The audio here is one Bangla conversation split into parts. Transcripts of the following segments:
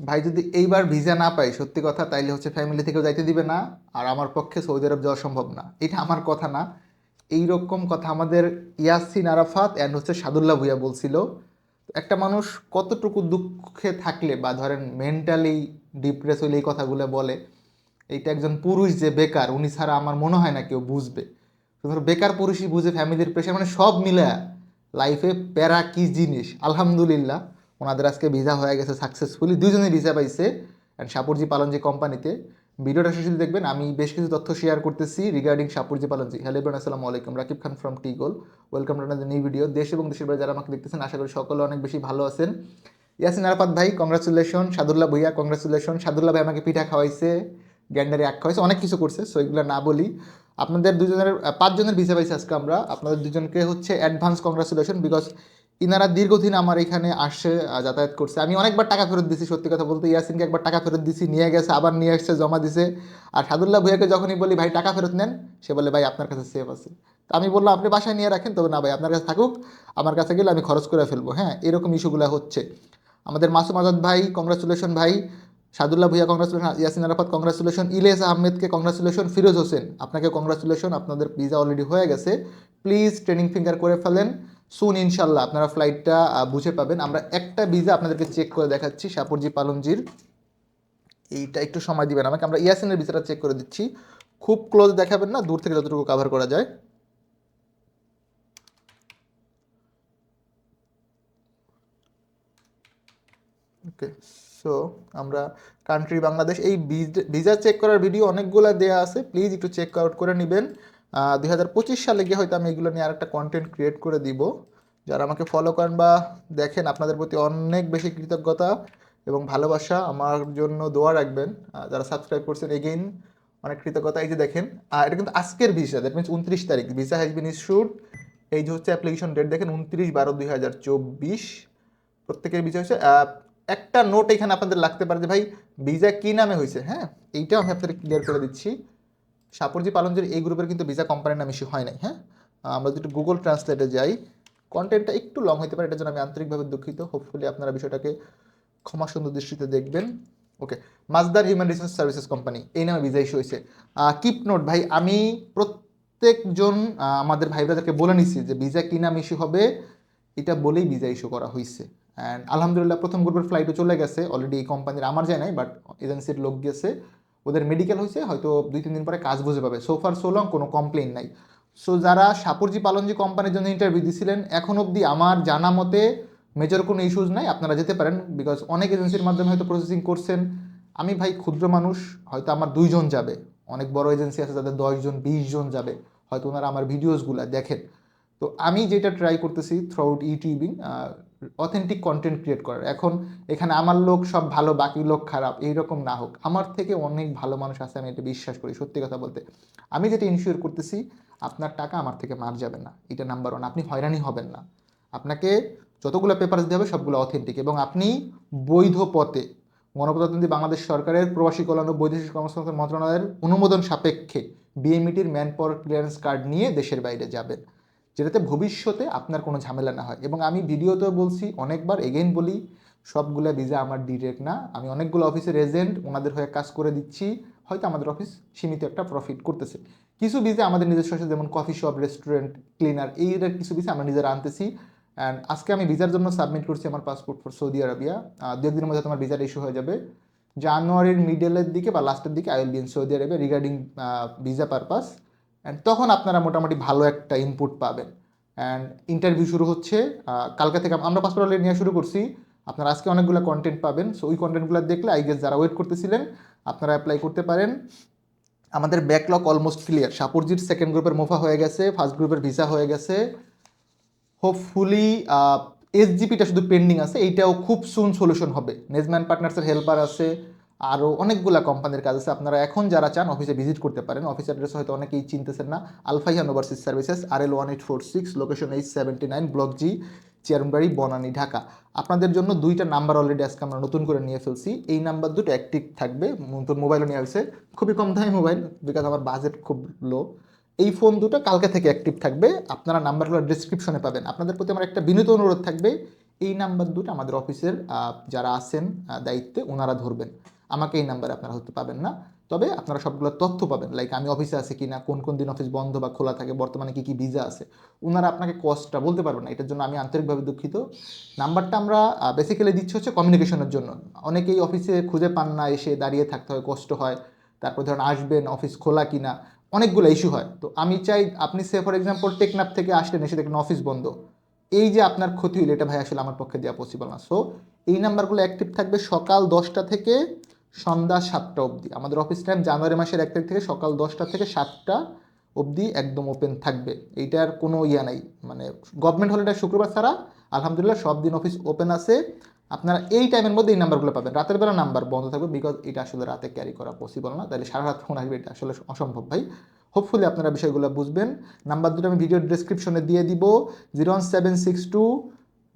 ভাই, যদি এইবার ভিসা না পাই, সত্যি কথা, তাইলে হচ্ছে ফ্যামিলি থেকেও যাইতে দিবে না, আর আমার পক্ষে সৌদি আরব যাওয়া সম্ভব না। এটা আমার কথা না। এই রকম কথা আমাদের ইয়াসিন আরাফাত অ্যান্ড হচ্ছে সাদুল্লাহ ভুইয়া বলছিল। একটা মানুষ কতটুকু দুঃখে থাকলে বা ধরেন মেন্টালি ডিপ্রেস হইলে এই কথাগুলো বলে, এইটা একজন পুরুষ যে বেকার, উনি ছাড়া আমার মনে হয় না কেউ বুঝবে। ধরো বেকার পুরুষই বুঝে ফ্যামিলির প্রেশার মানে সব মিলে লাইফে প্যারা কি জিনিস? আলহামদুলিল্লাহ। ওনাদের আজকে ভিসা হয়ে গেছে সাকসেসফুলি দুজনে ভিসা পাইছে। অ্যান্ড সাপুরজি পালনজি কোম্পানিতে ভিডিওটা শেষে দেখবেন। আমি বেশ কিছু তথ্য শেয়ার করতেছি রিগার্ডিং সাপুরজি পালনজি হ্যালো ইব্রান আসসালামু আলাইকুম। Rakib Khan from T goal welcome to another new video দেশ এবং দেশের বাইরে যারা আমাকে দেখতেছেন, আশা করি সকলে অনেক বেশি ভালো আছেন। ইয়াসিন আরাফাত ভাই কংগ্রাচুলেশন সাদুল্লাহ ভুইয়া কংগ্রাচুলেশন সাদুল্লাহ ভাই আমাকে পিঠা খাওয়াইছে, গ্যান্ডারে এক খাওয়াইছে, অনেক কিছু করছে সো এগুলো না বলি। আপনাদের দুজনের, পাঁচজনের ভিসা পাইছে আজকে আমরা। আপনাদের দুজনকে হচ্ছে অ্যাডভান্স কংগ্রাচুলেশন বিকজ ইনারা দীর্ঘদিন আমার এখানে আসছে যাতায়াত করছে। আমি অনেকবার টাকা ফেরত দিছি, সত্যি কথা বলতে ইয়াসিনকে একবার টাকা ফেরত দিছি, নিয়ে গেছে, আবার নিয়ে আসছে, জমা দিছে। আর সাদুল্লাহ ভুইয়াকে যখনই বলি, ভাই, টাকা ফেরত নেন, সে বলে, ভাই, আপনার কাছে সেফ আছে। তো আমি বললাম, আপনি বাসায় নিয়ে রাখেন? তবে, না ভাই, আপনার কাছে থাকুক, আমার কাছে গেলে আমি খরচ করে ফেলব। হ্যাঁ এরকম ইস্যুগুলো হচ্ছে। আমাদের মাসুম আজাদ ভাই কংগ্রাচুলেশন ভাই, সাদুল্লাহ ভুইয়া কংগ্রাচুলেশন ইয়াসিন আরাফাত কংগ্রাচুলেশন ইলেস আহমেদকে কংগ্রাচুলেশন ফিরোজ হোসেন, আপনাকে কংগ্রাচুলেশন আপনাদের ভিসা অলরেডি হয়ে গেছে। প্লিজ ট্রেনিং ফিঙ্গার করে ফেলেন। সুন ইনশাল্লাহ আপনারা ফ্লাইটটা বুঝে পাবেন। আমরা একটা ভিসা আপনাদেরকে চেক করে দেখাচ্ছি সাপুরজি পালনজির এইটা একটু সময় দিবেন আমাকে। আমরা ইয়াসিনের ভিসাটা চেক করে দিচ্ছি। খুব ক্লোজ দেখাবেন না, দূর থেকে যতটুকু কভার করা যায়। ওকে সো আমরা কান্ট্রি বাংলাদেশ এই ভিসা চেক করার ভিডিও অনেকগুলো দেয়া আছে। প্লিজ একটু চেক আউট করে নেবেন। দুই হাজার পঁচিশ সালে গিয়ে হয়তো আমি এগুলো নিয়ে আরেকটা কন্টেন্ট ক্রিয়েট করে দিব। যারা আমাকে ফলো করেন বা দেখেন আপনাদের প্রতি অনেক বেশি কৃতজ্ঞতা এবং ভালোবাসা। আমার জন্য দোয়া রাখবেন। যারা সাবস্ক্রাইব করছেন এগেইন অনেক কৃতজ্ঞতা। এই যে দেখেন আহ, এটা কিন্তু আজকের ভিসা দ্যাট মিনস উনত্রিশ তারিখ। ভিসা হ্যাজ বিন ইস্যুড এই যে হচ্ছে অ্যাপ্লিকেশন ডেট দেখেন উনত্রিশ বারো দুই হাজার চব্বিশ। প্রত্যেকের ভিসা হচ্ছে একটা নোট এখানে আপনাদের লাগতে পারে যে ভাই ভিসা কি নামে হয়েছে? হ্যাঁ এইটাও আমি আপনাদের ক্লিয়ার করে দিচ্ছি। সাপরজি পালনজের এই গ্রুপের কিন্তু ভিসা কোম্পানির নাম ইস্যু হয় নাই হ্যাঁ? আমরা যদি গুগল ট্রান্সলেটে যাই কন্টেন্টটা একটু লং হতে পারে, এটার জন্য আমি আন্তরিকভাবে দুঃখিত। হোপফুলি আপনারা বিষয়টাকে ক্ষমা সুন্দর দৃষ্টিতে দেখবেন। Okay Mazdar human resource services company এই নামে ভিসা ইস্যু হয়েছে। কিপ নোট ভাই, আমি প্রত্যেকজন আমাদের ভাই ব্রাদারকে বলে নিছি যে ভিসা কি নাম ইস্যু হবে, এটা বলেই ভিসা ইস্যু করা হয়েছে অ্যান্ড আলহামদুলিল্লাহ, প্রথম গ্রুপের ফ্লাইটও চলে গেছে। অলরেডি এই কোম্পানির আমার যায় নাই বাট এজেন্সির লোক গেছে। ওদের মেডিকেল হয়েছে, হয়তো দুই, তিন দিন পরে কাজ বুঝে পাবে। সোফার সোলং কোনো কমপ্লেন নাই। সো যারা সাপুরজি পালনজি কোম্পানির জন্য ইন্টারভিউ দিছিলেন, এখন অবধি আমার জানা মতে মেজর কোনো ইস্যুজ নাই, আপনারা যেতে পারেন বিকজ অনেক এজেন্সির মাধ্যমে হয়তো প্রসেসিং করছেন। আমি ভাই ক্ষুদ্র মানুষ, হয়তো আমার দুইজন যাবে। অনেক বড় এজেন্সি আছে, যাদের দশজন বিশ জন যাবে। হয়তো ওনারা আমার ভিডিওসগুলো দেখেন। তো আমি যেটা ট্রাই করতেছি throughout YouTubing authentic content create করার। এখন এখানে আমার লোক সব ভালো, বাকি লোক খারাপ, এইরকম না হোক। আমার থেকে অনেক ভালো মানুষ আছে, আমি এটা বিশ্বাস করি, সত্যি কথা বলতে। আমি যেটা ইনশিওর করতেছি, আপনার টাকা আমার থেকে মার যাবে না। এটা নাম্বার ওয়ান আপনি হয়রানি হবেন না। আপনাকে যতগুলো পেপারস দেওয়া হবে, সবগুলো অথেন্টিক এবং আপনি বৈধ পথে গণপ্রজাতন্ত্রী বাংলাদেশ সরকারের প্রবাসী কল্যাণ ও বৈদেশিক কর্মসংস্থান মন্ত্রণালয়ের অনুমোদন সাপেক্ষে বিএমইটির ম্যান পাওয়ার ক্লিয়ারেন্স কার্ড নিয়ে দেশের বাইরে যাবেন। যেটাতে ভবিষ্যতে আপনার কোনো ঝামেলা না হয়। এবং আমি ভিডিওতেও বলছি, অনেকবার এগেইন বলি, সবগুলো ভিসা আমার ডিরেক্ট না। আমি অনেকগুলো অফিসের এজেন্ট ওনাদের হয়ে কাজ করে দিচ্ছি। হয়তো আমাদের অফিস সীমিত একটা প্রফিট করতেছে। কিছু ভিসা আমাদের নিজস্ব আছে, যেমন কফি শপ রেস্টুরেন্ট ক্লিনার এই কিছু ভিসা আমরা নিজেরা আনতেছি। অ্যান্ড আজকে আমি ভিসার জন্য সাবমিট করছি আমার পাসপোর্ট ফর সৌদি আরবিয়া দু একদিনের মধ্যে তোমার ভিসার ইস্যু হয়ে যাবে। জানুয়ারির মিডলের দিকে বা লাস্টের দিকে I will be in Saudi Arabia regarding visa purpose and তখন আপনারা মোটামুটি ভালো একটা ইনপুট পাবেন। অ্যান্ড ইন্টারভিউ শুরু হচ্ছে কালকে থেকে আমরা পাসপোর্ট অলরেডি নেওয়া শুরু করছি। আপনারা আজকে অনেকগুলো কন্টেন্ট পাবেন। সো ওই কন্টেন্টগুলো দেখলে আই গেস যারা ওয়েট করতেছিলেন, আপনারা অ্যাপ্লাই করতে পারেন। আমাদের ব্যাকলগ অলমোস্ট ক্লিয়ার সাপুরজির সেকেন্ড গ্রুপের মোফা হয়ে গেছে ফার্স্ট গ্রুপের ভিসা হয়ে গেছে। হোপফুলি এসজিপিটা শুধু পেন্ডিং আছে, এইটাও খুব সুন সলিউশন হবে। নেজম্যান পার্টনার্সের হেল্পার আছে। আরও অনেকগুলা কোম্পানির কাজ আছে। আপনারা এখন যারা চান অফিসে ভিজিট করতে পারেন। অফিস অ্যাড্রেস হয়তো অনেকেই চিনতেছেন না। Alfaihan overseas services R L one eight four six location H seventy nine block G চেয়ারবাড়ি Banani Dhaka আপনাদের জন্য দুইটা নাম্বার অলরেডি আজকে আমরা নতুন করে নিয়ে ফেলছি। এই নাম্বার দুটো অ্যাক্টিভ থাকবে। নতুন মোবাইলও নিয়ে আসছে। খুবই কম দামি মোবাইল বিকজ আমার বাজেট খুব লো এই ফোন দুটো কালকে থেকে অ্যাক্টিভ থাকবে। আপনারা নাম্বারগুলো ডিসক্রিপশনে পাবেন। আপনাদের প্রতি আমার একটা বিনীত অনুরোধ থাকবে। এই নাম্বার দুটো আমাদের অফিসের যারা আছেন দায়িত্বে ওনারা ধরবেন। আমাকে এই নাম্বারে আপনারা হতে পাবেন না। তবে আপনারা সবগুলো তথ্য পাবেন লাইক আমি অফিসে আছে কি না কোন কোন দিন অফিস বন্ধ বা খোলা থাকে, বর্তমানে কি কি ভিসা আছে ওনারা আপনাকে কস্টটা বলতে পারবেন না। এটার জন্য আমি আন্তরিকভাবে দুঃখিত। নাম্বারটা আমরা বেসিক্যালি দিচ্ছি হচ্ছে কমিউনিকেশনের জন্য। অনেকেই অফিসে খুঁজে পান না, এসে দাঁড়িয়ে থাকতে হয়, কষ্ট হয়, তারপর ধরুন আসবেন অফিস খোলা কিনা, অনেকগুলো ইস্যু হয়। তো আমি চাই আপনি সে ফর এক্সাম্পল টেকনাফ থেকে আসলেন, এসে দেখেন অফিস বন্ধ। এই যে আপনার ক্ষতি হইল, এটা ভাই আসলে আমার পক্ষে দেওয়া পসিবল না। সো এই নাম্বারগুলো অ্যাক্টিভ থাকবে সকাল দশটা থেকে সন্ধ্যা সাতটা অবধি। আমাদের অফিস টাইম জানুয়ারি মাসের এক তারিখ থেকে সকাল দশটা থেকে সাতটা অবধি একদম ওপেন থাকবে। এইটার কোনো ইয়া নাই। মানে গভর্নমেন্ট হলিডে শুক্রবার ছাড়া আলহামদুলিল্লাহ সব দিন অফিস ওপেন আছে। আপনারা এই টাইমের মধ্যে এই নাম্বারগুলো পাবেন। রাতের বেলা নাম্বার বন্ধ থাকবে বিকজ এটা আসলে রাতে ক্যারি করা পসিবল না। তাহলে সারা রাত ফোন আসবে, এটা আসলে অসম্ভব ভাই। হোপফুলি আপনারা বিষয়গুলো বুঝবেন। নাম্বার দুটো আমি ভিডিও ডিসক্রিপশনে দিয়ে দিব। Zero one seven six two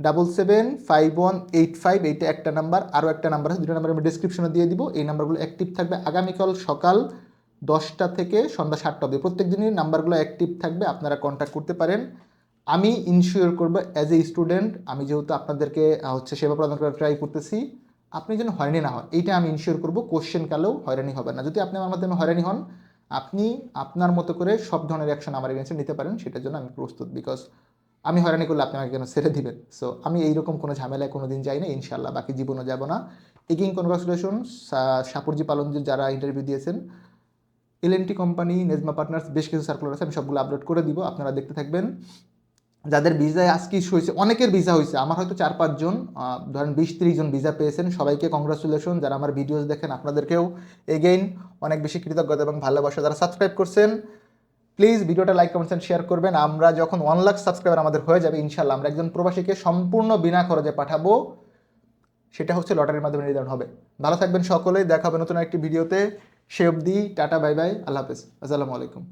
double seven five one eight five এইটা একটা নাম্বার আরও একটা নাম্বার আছে, দুটো নাম্বার আমি ডিসক্রিপশনে দিয়ে দিব। এই নাম্বারগুলো অ্যাক্টিভ থাকবে আগামীকাল সকাল দশটা থেকে সন্ধ্যা সাতটা অবধি। প্রত্যেক দিনই নাম্বারগুলো অ্যাক্টিভ থাকবে, আপনারা কন্ট্যাক্ট করতে পারেন। আমি ইনশিওর করব অ্যাজ এ স্টুডেন্ট আমি যেহেতু আপনাদেরকে হচ্ছে সেবা প্রদান করার ট্রাই করতেছি, আপনি যেন হয়রানি না হন। এইটা আমি ইনশিওর করব কোশ্চেন কালেও হয়রানি হবে না। যদি আপনি আমার মাধ্যমে হয়রানি হন, আপনি আপনার মতো করে সব ধরনের অ্যাকশন আমার এগেন্সে নিতে পারেন, সেটার জন্য আমি প্রস্তুত। বিকজ আমি হয়রানি করলে আপনি আমাকে কেন ছেড়ে দিবেন? সো আমি এইরকম কোনো ঝামেলায় কোনো দিন যাই না ইনশাল্লাহ বাকি জীবনও যাব না। এগেইন কনগ্রাচুলেশন সাপুরজি পালনজির যারা ইন্টারভিউ দিয়েছেন এলএনটি কোম্পানি নেজমা পার্টনার্স বেশ কিছু সার্কুলার আছে, আমি সবগুলো আপলোড করে দিব, আপনারা দেখতে থাকবেন। যাদের ভিসায় আজকে ইস্যু হয়েছে, অনেকের ভিসা হয়েছে, আমার হয়তো চার পাঁচজন ধরেন বিশ তিরিশ জন ভিসা পেয়েছেন, সবাইকে কংগ্রাচুলেশন যারা আমার ভিডিওস দেখেন, আপনাদেরকেও এগেইন অনেক বেশি কৃতজ্ঞতা এবং ভালোবাসা যারা সাবস্ক্রাইব করছেন। প্লিজ ভিডিওটা লাইক কমেন্টস অ্যান্ড শেয়ার করবেন। আমরা যখন ওয়ান লাখ সাবস্ক্রাইবার আমাদের হয়ে যাবে ইনশাল্লাহ আমরা একজন প্রবাসীকে সম্পূর্ণ বিনা খরচে পাঠাবো। সেটা হচ্ছে লটারির মাধ্যমে নির্ধারণ হবে। ভালো থাকবেন সকলেই। দেখা হবে নতুন একটি ভিডিওতে। সে অবধি টাটা বাই বাই আল্লাহ হাফেজ। আসসালামু আলাইকুম।